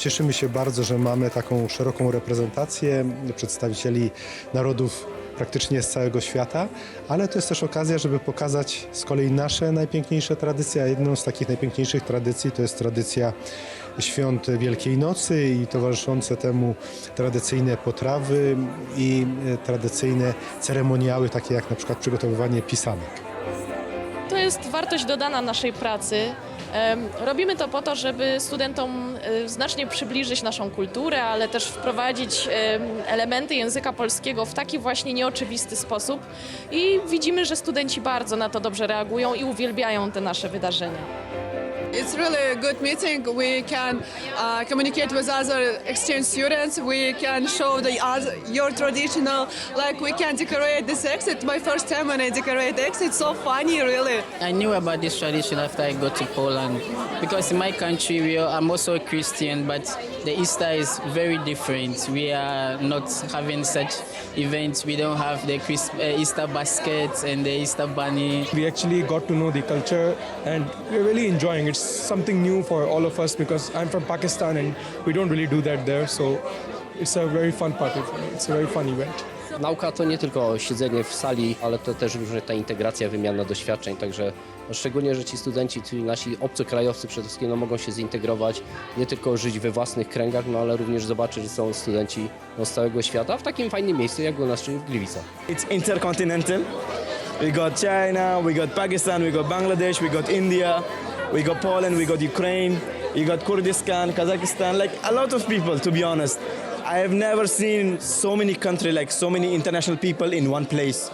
Cieszymy się bardzo, że mamy taką szeroką reprezentację przedstawicieli narodów praktycznie z całego świata, ale to jest też okazja, żeby pokazać z kolei nasze najpiękniejsze tradycje, a jedną z takich najpiękniejszych tradycji to jest tradycja świąt Wielkiej Nocy i towarzyszące temu tradycyjne potrawy i tradycyjne ceremoniały, takie jak na przykład przygotowywanie pisanek. To jest wartość dodana naszej pracy. Robimy to po to, żeby studentom e, znacznie przybliżyć naszą kulturę, ale też wprowadzić em, elementy języka polskiego w taki właśnie nieoczywisty sposób. I widzimy, że studenci bardzo na to dobrze reagują i uwielbiają te nasze wydarzenia. It's really a good meeting. We can uh, communicate with other exchange students. We can show the other, your traditional, like we can decorate this exit. My first time when I decorate exit, it's so funny, really. I knew about this tradition after I got to Poland because in my country we are, I'm also a Christian, but the Easter is very different. We are not having such events. We don't have the Chris, uh, Easter baskets and the Easter bunny. we actually got to know the culture and we're really enjoying it. It's something new for all of us because I'm from Pakistan and we don't really do that there. So it's a very fun party for me. It's a very fun event. Nauka to nie tylko siedzenie w sali, ale to też różnie ta integracja, wymiana doświadczeń, także szczególnie, że ci studenci, ci nasi obcokrajowcy przede wszystkim no, mogą się zintegrować, nie tylko żyć we własnych kręgach, no ale również zobaczyć, że są studenci no, z całego świata w takim fajnym miejscu jak u nas, czyli w Gliwicach. It's intercontinental. We got China, we got Pakistan, we got Bangladesh, we got India, we got Poland, we got Ukraine, we got Kurdistan, Kazakhstan, like a lot of people to be honest. I have never seen so many countries, like so many international people in one place.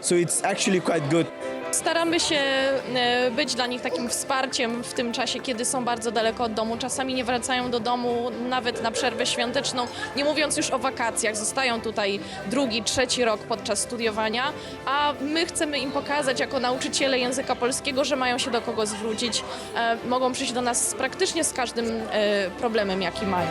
So it's actually quite good. Staramy się e, być dla nich takim wsparciem w tym czasie, kiedy są bardzo daleko od domu. Czasami nie wracają do domu nawet na przerwę świąteczną, nie mówiąc już o wakacjach. Zostają tutaj drugi, trzeci rok podczas studiowania, a my chcemy im pokazać jako nauczyciele języka polskiego, że mają się do kogo zwrócić. E, Mogą przyjść do nas praktycznie z każdym e, problemem, jaki mają.